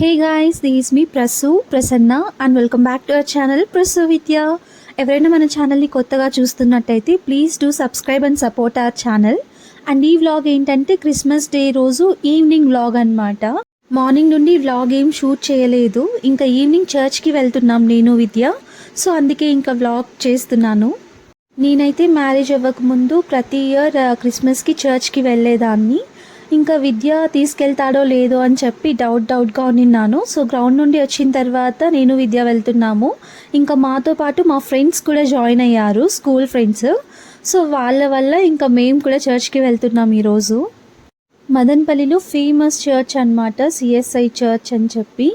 Hey guys this me Prasu Prasanna and welcome back to our channel Prasu Vidya ఎవరైనా మన ఛానల్ని కొత్తగా చూస్తున్నట్టయితే please do subscribe and support our channel and ఈ vlog ఏంటంటే Christmas day రోజు evening vlog అన్నమాట. మార్నింగ్ నుండి వ్లాగ్ ఏం షూట్ చేయలేదు. ఇంకా ఈవినింగ్ చర్చ్కి వెళ్తున్నాం నేను విద్య సో అందుకే ఇంకా వ్లాగ్ చేస్తున్నాను. నేనైతే మ్యారేజ్ అవ్వకముందు ప్రతి ఇయర్ క్రిస్మస్కి చర్చ్కి వెళ్ళేదాన్ని. ఇంకా విద్య తీసుకెళ్తాడో లేదో అని చెప్పి డౌట్ డౌట్గా ఉన్నాను సో గ్రౌండ్ నుండి వచ్చిన తర్వాత నేను విద్య వెళ్తున్నాము. ఇంకా మాతో పాటు మా ఫ్రెండ్స్ కూడా జాయిన్ అయ్యారు స్కూల్ ఫ్రెండ్స్ సో వాళ్ళ వల్ల ఇంకా మేము కూడా చర్చ్కి వెళ్తున్నాం ఈరోజు. మదన్పల్లిలో ఫేమస్ చర్చ్ అనమాట సిఎస్ఐ చర్చ్ అని చెప్పి.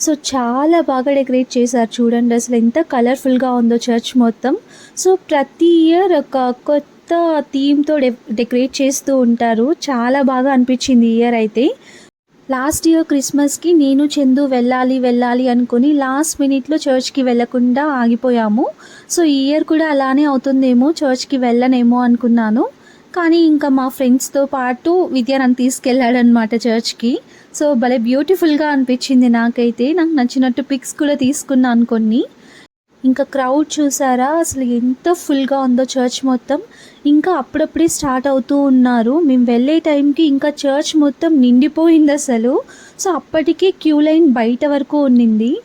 సో చాలా బాగా డెకరేట్ చేశారు. చూడండి అసలు ఎంత కలర్ఫుల్గా ఉందో చర్చ్ మొత్తం. సో ప్రతి ఇయర్ ఒక కొత్త థీమ్తో డె డెకరేట్ చేస్తూ ఉంటారు. చాలా బాగా అనిపించింది ఇయర్ అయితే. లాస్ట్ ఇయర్ క్రిస్మస్కి నేను చందు వెళ్ళాలి వెళ్ళాలి అనుకుని లాస్ట్ మినిట్లో చర్చ్కి వెళ్ళకుండా ఆగిపోయాము. సో ఈ ఇయర్ కూడా అలానే అవుతుందేమో చర్చ్కి వెళ్ళనేమో అనుకున్నాను. కానీ ఇంకా మా ఫ్రెండ్స్తో పాటు విద్య నన్ను తీసుకెళ్ళాడనమాట చర్చ్కి. సో భలే బ్యూటిఫుల్గా అనిపించింది నాకైతే. నాకు నచ్చినట్టు పిక్స్ కూడా తీసుకున్నాను కొన్ని. ఇంకా క్రౌడ్ చూసారా? అసలు ఎంత ఫుల్గా ఉందో చర్చ్ మొత్తం. ఇంకా అప్పుడప్పుడే స్టార్ట్ అవుతూ ఉన్నారు. మేము వెళ్ళే టైంకి ఇంకా చర్చ్ మొత్తం నిండిపోయింది అసలు. సో అప్పటికే క్యూ లైన్ బయట వరకు ఉన్నింది.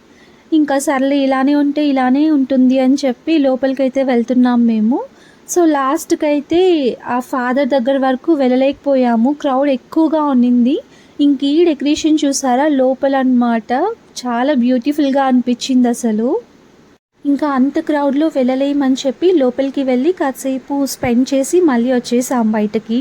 ఇంకా సర్లే ఇలానే ఉంటే ఇలానే ఉంటుంది అని చెప్పి లోపలికైతే వెళ్తున్నాం మేము. సో లాస్ట్కి అయితే ఆ ఫాదర్ దగ్గర వరకు వెళ్ళలేకపోయాము. క్రౌడ్ ఎక్కువగా ఉన్నింది. ఇంక ఈ డెకరేషన్ చూసారా? లోపల అన్నమాట చాలా బ్యూటిఫుల్గా అనిపించింది అసలు. ఇంకా అంత క్రౌడ్లో వెళ్ళలేమని చెప్పి లోపలికి వెళ్ళి కాసేపు స్పెండ్ చేసి మళ్ళీ వచ్చేసాం బయటకి.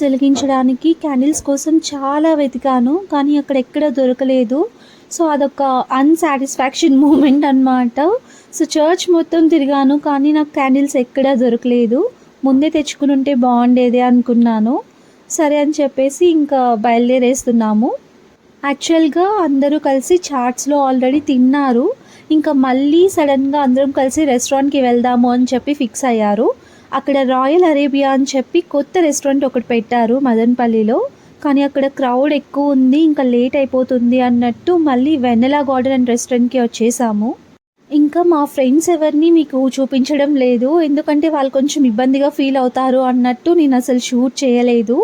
క్యాండిల్స్ వెలిగించడానికి క్యాండిల్స్ కోసం చాలా వెతికాను కానీ అక్కడ ఎక్కడ దొరకలేదు. సో అదొక అన్సాటిస్ఫాక్షన్ మూమెంట్ అన్నమాట. సో చర్చ్ మొత్తం తిరిగాను కానీ నాకు క్యాండిల్స్ ఎక్కడా దొరకలేదు. ముందే తెచ్చుకుని ఉంటే బాగుండేది అనుకున్నాను. సరే అని చెప్పేసి ఇంకా బయలుదేరేస్తున్నాము. యాక్చువల్గా అందరూ కలిసి చాట్స్లో ఆల్రెడీ తిన్నారు. ఇంకా మళ్ళీ సడన్గా అందరం కలిసి రెస్టారెంట్కి వెళ్దాము అని చెప్పి ఫిక్స్ అయ్యారు. అక్కడ రాయల్ అరేబియా అని చెప్పి కొత్త రెస్టారెంట్ ఒకటి పెట్టారు మదన్పల్లిలో. కానీ అక్కడ క్రౌడ్ ఎక్కువ ఉంది ఇంకా లేట్ అయిపోతుంది అన్నట్టు మళ్ళీ వెన్నెలా గార్డెన్ అండ్ రెస్టారెంట్కి వచ్చేసాము. ఇంకా మా ఫ్రెండ్స్ ఎవరిని మీకు చూపించడం లేదు ఎందుకంటే వాళ్ళు కొంచెం ఇబ్బందిగా ఫీల్ అవుతారు అన్నట్టు నేను అసలు షూట్ చేయలేదు.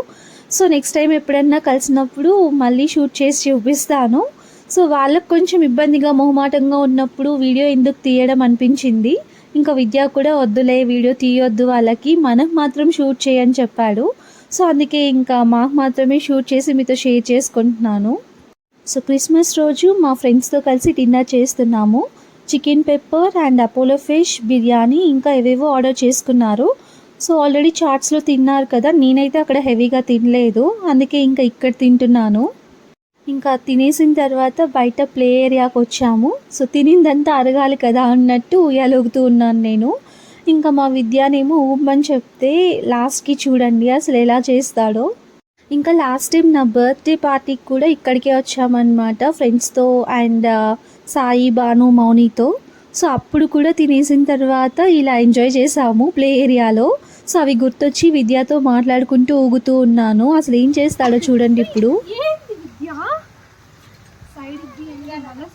సో నెక్స్ట్ టైం ఎప్పుడన్నా కలిసినప్పుడు మళ్ళీ షూట్ చేసి చూపిస్తాను. సో వాళ్ళకు కొంచెం ఇబ్బందిగా మొహమాటంగా ఉన్నప్పుడు వీడియో ఎందుకు తీయడం అనిపించింది. ఇంకా విద్య కూడా వద్దులే వీడియో తీయొద్దు వాళ్ళకి మనకు మాత్రం షూట్ చేయని చెప్పాడు. సో అందుకే ఇంకా మాకు మాత్రమే షూట్ చేసి మీతో షేర్ చేసుకుంటున్నాను. సో క్రిస్మస్ రోజు మా ఫ్రెండ్స్తో కలిసి డిన్నర్ చేస్తున్నాము. Chicken pepper and Apollo fish biryani ఇంకా ఏవేవో ఆర్డర్ చేసుకున్నారు. సో ఆల్రెడీ చాట్స్లో తిన్నారు కదా నేనైతే అక్కడ హెవీగా తినలేదు. అందుకే ఇంకా ఇక్కడ తింటున్నాను. ఇంకా తినేసిన తర్వాత బయట ప్లే ఏరియాకి వచ్చాము. సో తినిందంతా అరగాలి కదా అన్నట్టు ఉయ్యాలొగుతూ ఉన్నాను నేను. ఇంకా మా విద్యానేమో ఊపమని చెప్తే లాస్ట్కి చూడండి అసలు ఎలా చేస్తాడో. ఇంకా లాస్ట్ టైం నా బర్త్డే పార్టీకి కూడా ఇక్కడికే వచ్చామన్నమాట ఫ్రెండ్స్తో అండ్ సాయి బాను మౌనితో. సో అప్పుడు కూడా తినేసిన తర్వాత ఇలా ఎంజాయ్ చేసాము ప్లే ఏరియాలో. సో అవి గుర్తొచ్చి విద్యతో మాట్లాడుకుంటూ ఊగుతూ ఉన్నాను. అసలు ఏం చేస్తాడో చూడండి ఇప్పుడు.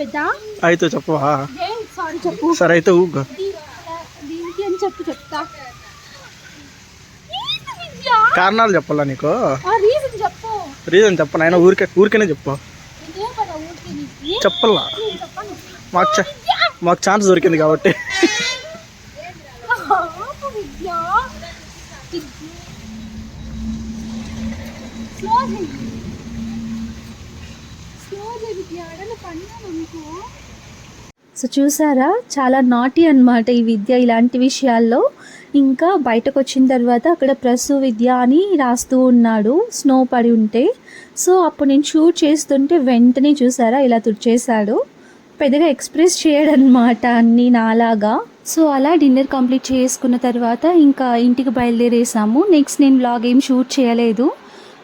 పెద్ద? అయితే చెప్పవా? సారీ చెప్పు. సరే అయితే ఊగు దీనికి అని చెప్పు చెప్తా. కారణాలు చెప్పాలా నీకు? రీజన్ చెప్పు. రీజన్ చెప్పను? ఆయన ఊరికే ఊరికేనే చెప్పు. చెప్పల్లా మాకు మాకు ఛాన్స్ దొరికింది కాబట్టి. సో చూసారా? చాలా నాటి అన్నమాట ఈ విద్య ఇలాంటి విషయాల్లో. ఇంకా బయటకు వచ్చిన తర్వాత అక్కడ ప్రసు విద్య అని రాస్తూ ఉన్నాడు స్నో పడి ఉంటే. సో అప్పుడు నేను షూట్ చేస్తుంటే వెంటనే చూసారా? ఇలా తుడిచేశాడు. పెద్దగా ఎక్స్ప్రెస్ చేయడనమాట అన్నీ నాలాగా. సో అలా డిన్నర్ కంప్లీట్ చేసుకున్న తర్వాత ఇంకా ఇంటికి బయలుదేరేసాము. నెక్స్ట్ నేను బ్లాగ్ ఏం షూట్ చేయలేదు.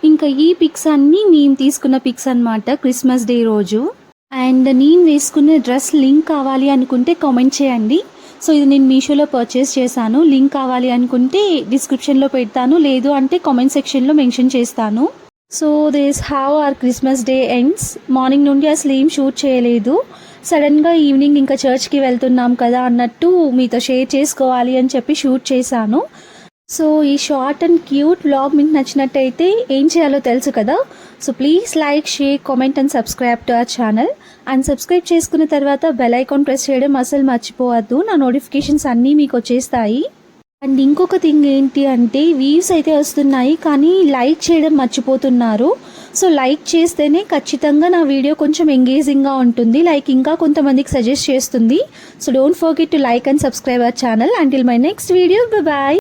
ఇంకా ఈ పిక్స్ అన్నీ మేము తీసుకున్న పిక్స్ అన్నమాట క్రిస్మస్ డే రోజు. అండ్ నేను వేసుకునే డ్రెస్ లింక్ కావాలి అనుకుంటే కామెంట్ చేయండి. సో ఇది నేను మీషోలో పర్చేస్ చేశాను. లింక్ కావాలి అనుకుంటే డిస్క్రిప్షన్లో పెడతాను. లేదు అంటే కామెంట్ సెక్షన్లో మెన్షన్ చేస్తాను. So this how our Christmas day ends morning నుండి అసలు ఏం షూట్ చేయలేదు. సడన్గా ఈవినింగ్ ఇంకా చర్చ్కి వెళ్తున్నాం కదా అన్నట్టు మీతో షేర్ చేసుకోవాలి అని చెప్పి షూట్ చేశాను. సో ఈ షార్ట్ అండ్ క్యూట్ వ్లాగ్ మీకు నచ్చినట్టయితే ఏం చేయాలో తెలుసు కదా? So please like share comment and subscribe to our channel. And subscribe చేసుకున్న తర్వాత బెల్ ఐకాన్ ప్రెస్ చేయడం అసలు మర్చిపోవద్దు. నా నోటిఫికేషన్స్ అన్నీ మీకు వచ్చేస్తాయి. అండ్ ఇంకొక థింగ్ ఏంటి అంటే వ్యూస్ అయితే వస్తున్నాయి కానీ లైక్ చేయడం మర్చిపోతున్నారు. సో లైక్ చేస్తేనే ఖచ్చితంగా నా వీడియో కొంచెం ఎంగేజింగ్గా ఉంటుంది. లైక్ ఇంకా కొంతమందికి సజెస్ట్ చేస్తుంది. So don't forget to like and subscribe our channel. Until my next video. Bye.